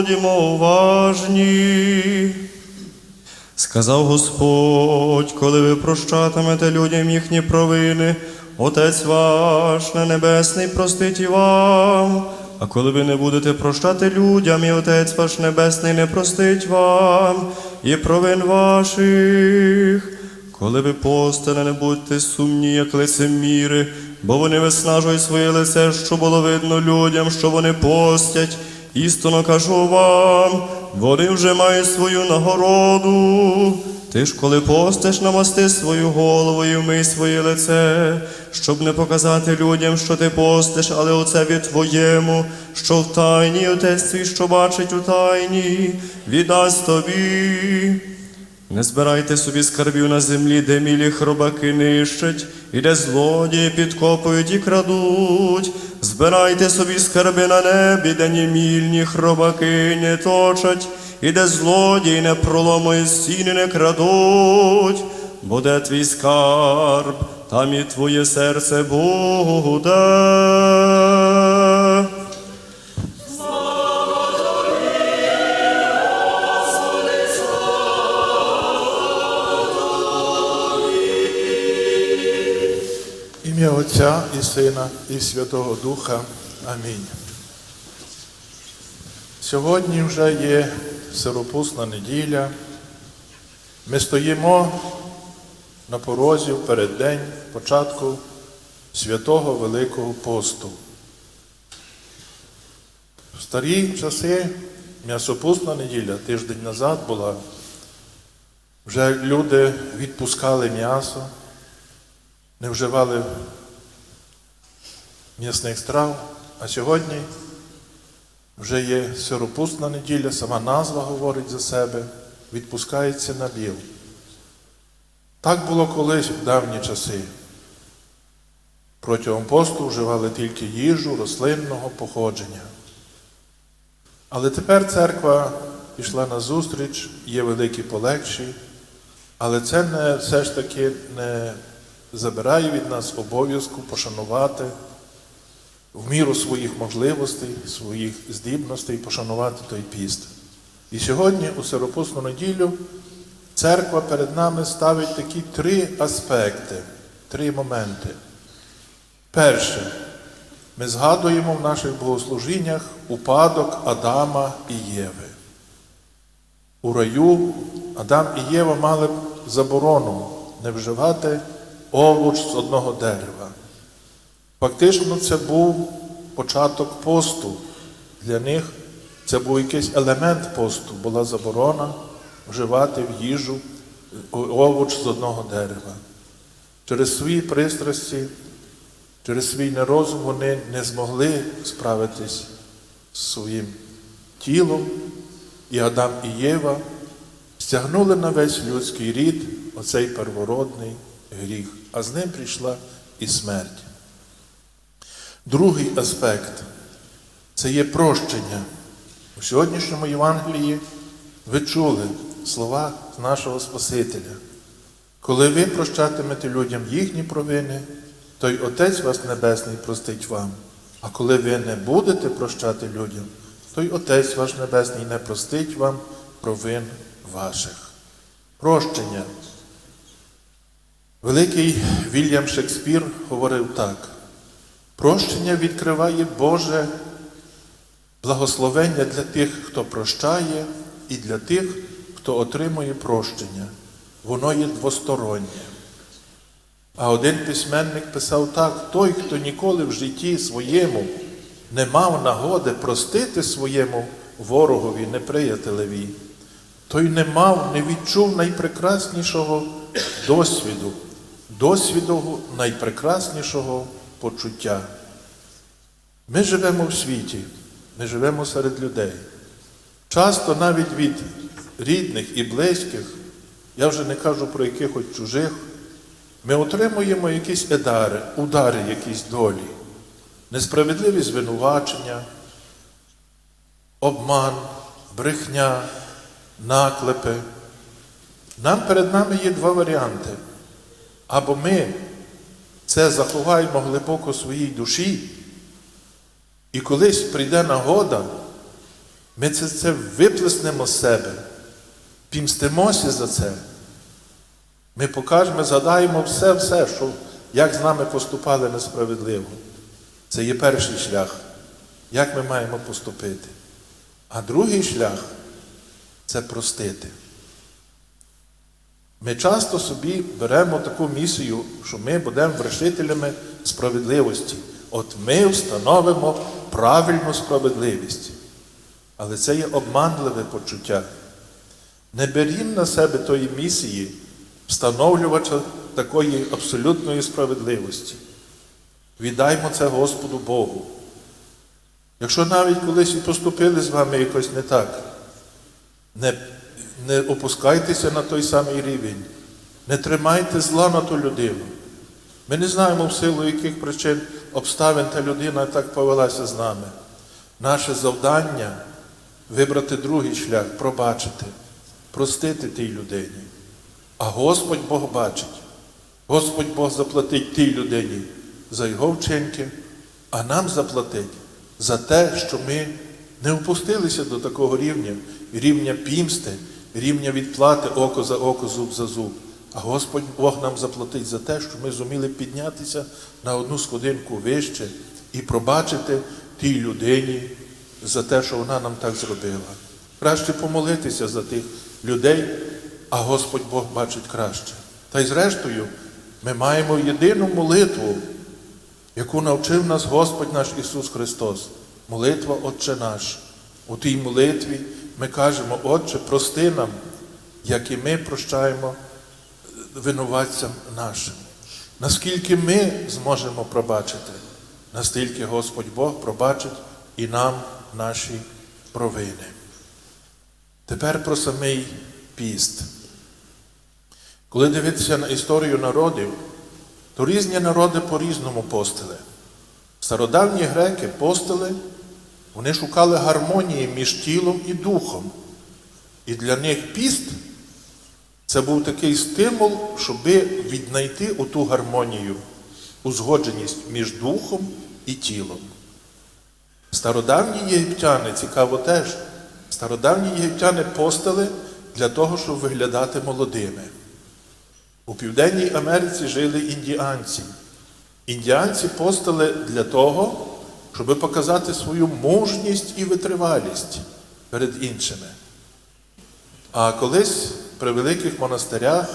будьмо уважні. Сказав Господь, коли ви прощатимете людям їхні провини, Отець ваш на небесний простить і вам. А коли ви не будете прощати людям, і Отець ваш Небесний не простить вам і провин ваших. Коли ви постане, не будьте сумні, як лицеміри, бо вони виснажують своє лице, що було видно людям, що вони постять. Істинно кажу вам, вони вже мають свою нагороду. Ти ж, коли постиш, намасти свою голову і вмий своє лице, щоб не показати людям, що ти постиш, але оце від твоєму, що в тайні, отець твій, що бачить у тайні, віддасть тобі. Не збирайте собі скарбів на землі, де мілі хробаки нищать, і де злодії підкопують і крадуть. Збирайте собі скарби на небі, де ні мільні хробаки не точать, і де злодії не проломує стіни, не крадуть. Буде твій скарб, там і твоє серце буде. Сина, і Святого Духа. Амінь. Сьогодні вже є сиропусна неділя. Ми стоїмо на порозі в переддень початку святого Великого посту. В старі часи м'ясопусна неділя, тиждень назад була, вже люди відпускали м'ясо, не вживали м'ясних страв, а сьогодні вже є сиропусна неділя, сама назва говорить за себе, відпускається на біл. Так було колись в давні часи. Протягом посту вживали тільки їжу рослинного походження. Але тепер церква пішла на зустріч, є великі полегші, але це не, все ж таки не забирає від нас обов'язку пошанувати в міру своїх можливостей, своїх здібностей, пошанувати той піст. І сьогодні, у Сиропусну неділю, церква перед нами ставить такі три аспекти, три моменти. Перше, ми згадуємо в наших богослужіннях упадок Адама і Єви. У раю Адам і Єва мали б заборону не вживати овоч з одного дерева. Фактично, це був початок посту. Для них це був якийсь елемент посту, була заборона вживати в їжу овоч з одного дерева. Через свої пристрасті, через свій нерозум вони не змогли справитись з своїм тілом, і Адам і Єва стягнули на весь людський рід оцей первородний гріх, а з ним прийшла і смерть. Другий аспект це є прощення. У сьогоднішньому Євангелії ви чули слова нашого Спасителя. Коли ви прощатимете людям їхні провини, то й Отець вас Небесний простить вам. А коли ви не будете прощати людям, то й Отець ваш Небесний не простить вам провин ваших. Прощення. Великий Вільям Шекспір говорив так. Прощення відкриває Боже благословення для тих, хто прощає, і для тих, хто отримує прощення. Воно є двостороннє. А один письменник писав так: той, хто ніколи в житті своєму не мав нагоди простити своєму ворогові, неприятелеві, той не мав, не відчув найпрекраснішого досвіду, досвіду найпрекраснішого почуття. Ми живемо в світі, ми живемо серед людей. Часто навіть від рідних і близьких, я вже не кажу про якихось чужих, ми отримуємо якісь едари, удари якісь долі, несправедливі звинувачення, обман, брехня, наклепи. Нам перед нами є два варіанти. Або ми це заховаємо глибоко в своїй душі, і колись прийде нагода, Ми це, це виплеснемо з себе, пімстимося за це. Ми покажемо, згадаємо все-все, що, як з нами поступали несправедливо. Це є перший шлях, як ми маємо поступити. А другий шлях це простити. Ми часто собі беремо таку місію, що ми будемо вершителями справедливості. От ми встановимо правильну справедливість. Але це є обманливе почуття. Не берім на себе тої місії, встановлювача такої абсолютної справедливості. Віддаймо це Господу Богу. Якщо навіть колись і поступили з вами якось не так, не, не опускайтеся на той самий рівень, не тримайте зла на ту людину. Ми не знаємо в силу яких причин обставин та людина так повелася з нами. Наше завдання вибрати другий шлях, пробачити, простити тій людині. А Господь Бог бачить. Господь Бог заплатить тій людині за його вчинки, а нам заплатить за те, що ми не опустилися до такого рівня, рівня пімсти, рівня відплати око за око, зуб за зуб. А Господь Бог нам заплатить за те, що ми зуміли піднятися на одну сходинку вище і пробачити тій людині за те, що вона нам так зробила. Краще помолитися за тих людей, а Господь Бог бачить краще. Та й зрештою, ми маємо єдину молитву, яку навчив нас Господь наш Ісус Христос. Молитва Отче наш. У тій молитві ми кажемо, Отче, прости нам, як і ми прощаємо винуватцям нашим. Наскільки ми зможемо пробачити, настільки Господь Бог пробачить і нам наші провини. Тепер про самий піст. Коли дивитися на історію народів, то різні народи по-різному постили. Стародавні греки постили, вони шукали гармонії між тілом і духом. І для них піст це був такий стимул, щоб віднайти оту гармонію, узгодженість між духом і тілом. Стародавні єгиптяни, цікаво теж, стародавні єгиптяни постили для того, щоб виглядати молодими. У Південній Америці жили індіанці. Індіанці постили для того, щоб показати свою мужність і витривалість перед іншими. А колись при великих монастирях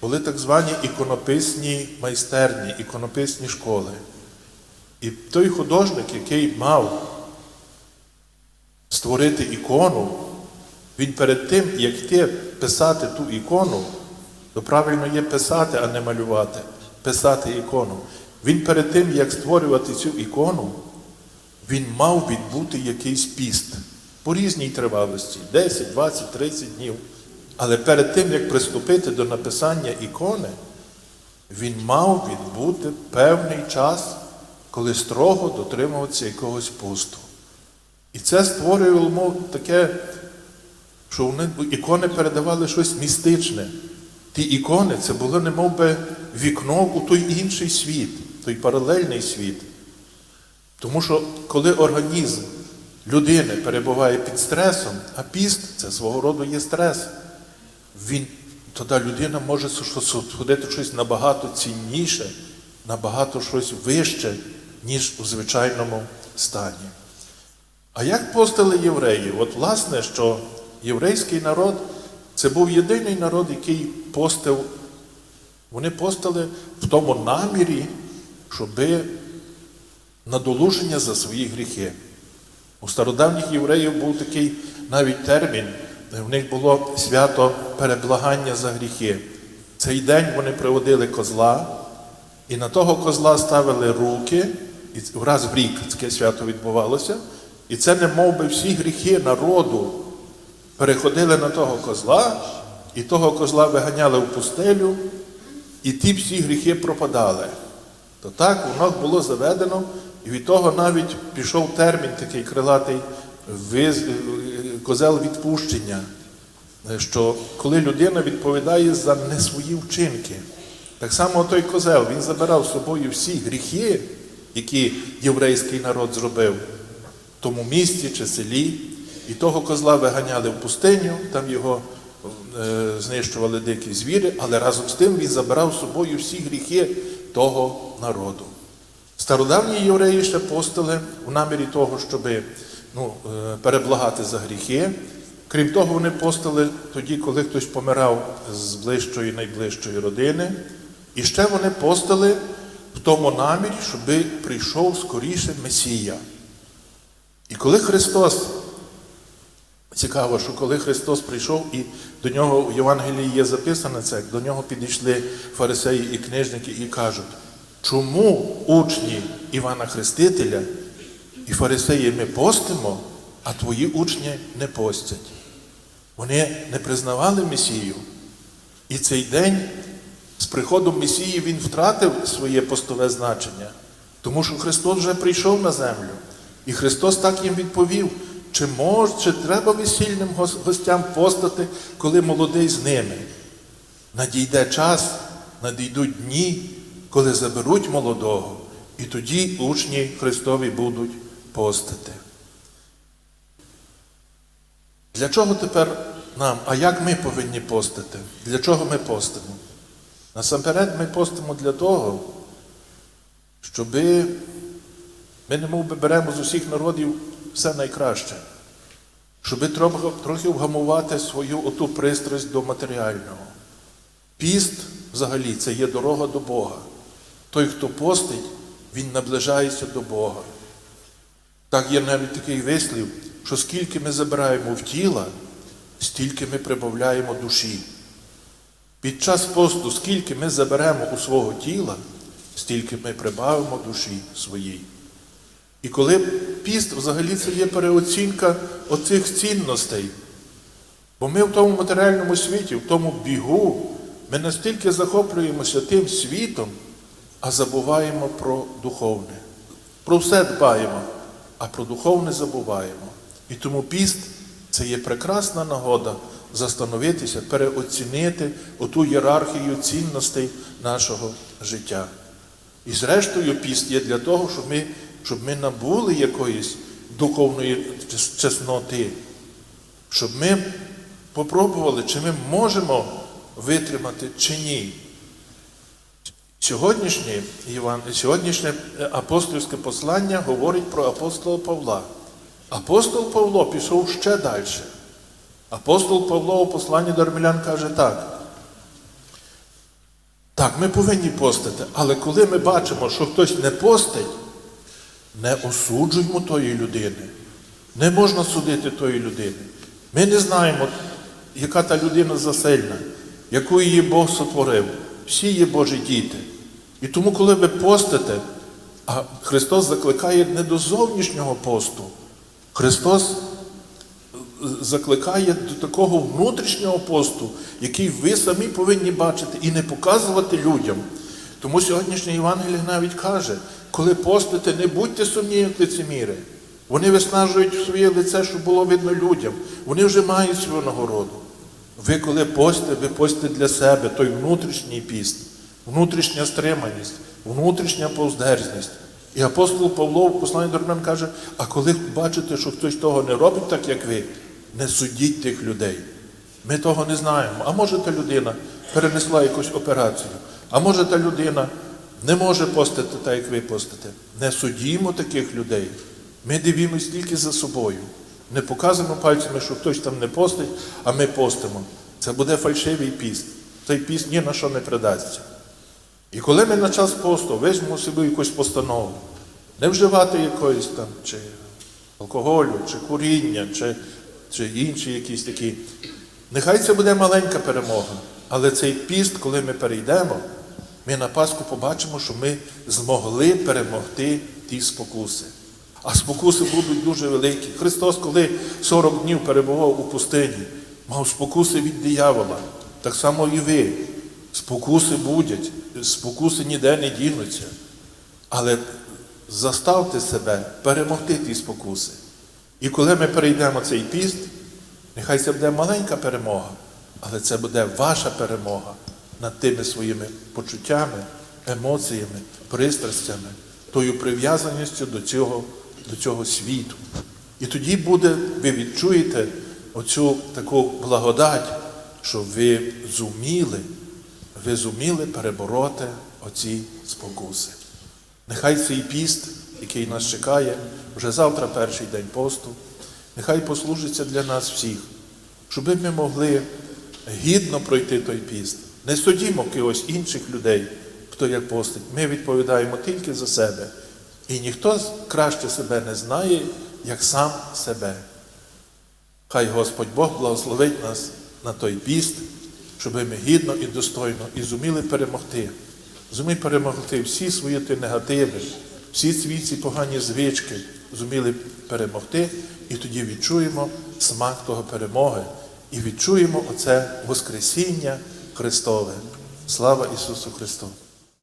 були так звані іконописні майстерні, іконописні школи. І той художник, який мав створити ікону, він перед тим, як йти писати ту ікону, то правильно є писати, а не малювати, писати ікону. Він перед тим, як створювати цю ікону, він мав відбути якийсь піст по різній тривалості 10, 20, 30 днів. Але перед тим, як приступити до написання ікони, він мав відбути певний час, коли строго дотримуватися якогось посту. І це створювало мов, таке, що вони ікони передавали щось містичне. Ті ікони це було немов би вікно у той інший світ, той паралельний світ. Тому що коли організм людини перебуває під стресом, а піст це свого роду є стрес, він, тоді людина може сходити щось набагато цінніше, набагато щось вище, ніж у звичайному стані. А як постили євреї? От власне, що єврейський народ це був єдиний народ, який постив, вони постили в тому намірі, щоби надолуження за свої гріхи. У стародавніх євреїв був такий навіть термін, в них було свято переблагання за гріхи. Цей день вони приводили козла, і на того козла ставили руки, і раз в рік таке свято відбувалося, і це не мов би всі гріхи народу переходили на того козла, і того козла виганяли в пустелю, і ті всі гріхи пропадали. То так воно було заведено, і від того навіть пішов термін такий крилатий виз... козел відпущення, що коли людина відповідає за не свої вчинки. Так само той козел, він забирав з собою всі гріхи, які єврейський народ зробив в тому місті чи селі, І того козла виганяли в пустиню, там його е, знищували дикі звірі, але разом з тим він забирав з собою всі гріхи того народу. Стародавні євреї ще постили у намірі того, щоб ну, е, переблагати за гріхи. Крім того, вони постили тоді, коли хтось помирав з ближчої найближчої родини. І ще вони постили в тому намірі, щоб прийшов скоріше Месія. І коли Христос, цікаво, що коли Христос прийшов, і до нього в Євангелії є записано це, до нього підійшли фарисеї і книжники і кажуть, чому учні Івана Хрестителя і фарисеї ми постимо, а твої учні не постять? Вони не признавали Месію. І цей день з приходом Месії він втратив своє постове значення, тому що Христос вже прийшов на землю. І Христос так їм відповів, чи мож, чи треба весільним гостям постати, коли молодий з ними. Надійде час, надійдуть дні, коли заберуть молодого, і тоді учні Христові будуть постити. Для чого тепер нам? А як ми повинні постити? Для чого ми постимо? Насамперед ми постимо для того, щоби ми не би беремо з усіх народів все найкраще, щоби трохи, вгамувати свою оту пристрасть до матеріального. Піст взагалі це є дорога до Бога. Той, хто постить, він наближається до Бога. Так є навіть такий вислів, що скільки ми забираємо в тіла, стільки ми прибавляємо душі. Під час посту, скільки ми заберемо у свого тіла, стільки ми прибавимо душі своїй. І коли піст взагалі це є переоцінка оцих цінностей. Бо ми в тому матеріальному світі, в тому бігу, ми настільки захоплюємося тим світом, а забуваємо про духовне. Про все дбаємо, а про духовне забуваємо. І тому піст це є прекрасна нагода застановитися, переоцінити оту ієрархію цінностей нашого життя. І зрештою, піст є для того, щоб ми, щоб ми набули якоїсь духовної чесноти, щоб ми попробували, чи ми можемо витримати чи ні. Сьогоднішнє, Іван, сьогоднішнє е, апостольське послання говорить про апостола Павла. Апостол Павло пішов ще далі. Апостол Павло у посланні до Армілян каже так. Так, ми повинні постити, але коли ми бачимо, що хтось не постить, не осуджуємо тої людини. Не можна судити тої людини. Ми не знаємо, яка та людина засильна, яку її Бог сотворив. Всі є Божі діти. І тому, коли ви постите, а Христос закликає не до зовнішнього посту, Христос закликає до такого внутрішнього посту, який ви самі повинні бачити і не показувати людям. Тому сьогоднішнє Євангеліє навіть каже, коли постите, не будьте сумні, як лицеміри. Вони виснажують своє лице, щоб було видно людям. Вони вже мають свою нагороду. Ви, коли постите, ви постите для себе той внутрішній піст, внутрішня стриманість, внутрішня повздержність. І апостол Павло в посланні до Римлян каже, а коли бачите, що хтось того не робить так, як ви, не судіть тих людей. Ми того не знаємо. А може та людина перенесла якусь операцію, а може та людина не може постити так, як ви постите. Не судімо таких людей. Ми дивимося тільки за собою. Не показуємо пальцями, що хтось там не постить, а ми постимо. Це буде фальшивий піст. Цей піст ні на що не придасться. І коли ми на час посту візьмемо собі якусь постанову, не вживати якоїсь там чи алкоголю, чи куріння, чи, чи інші якісь такі, нехай це буде маленька перемога. Але цей піст, коли ми перейдемо, ми на Пасху побачимо, що ми змогли перемогти ті спокуси. А спокуси будуть дуже великі. Христос, коли 40 днів перебував у пустині, мав спокуси від диявола. Так само і ви. Спокуси будуть, спокуси ніде не дінуться. Але заставте себе перемогти ті спокуси. І коли ми перейдемо цей піст, нехай це буде маленька перемога, але це буде ваша перемога над тими своїми почуттями, емоціями, пристрастями, тою прив'язаністю до цього, до цього світу. І тоді буде, ви відчуєте оцю таку благодать, що ви зуміли, ви зуміли перебороти оці спокуси. Нехай цей піст, який нас чекає, вже завтра перший день посту, нехай послужиться для нас всіх, щоб ми могли гідно пройти той піст. Не судімо кимось інших людей, хто як постить. Ми відповідаємо тільки за себе. І ніхто краще себе не знає, як сам себе. Хай Господь Бог благословить нас на той піст, щоб ми гідно і достойно і зуміли перемогти. Зуміли перемогти всі свої ті негативи, всі ці погані звички, зуміли перемогти, і тоді відчуємо смак того перемоги і відчуємо оце Воскресіння Христове. Слава Ісусу Христу!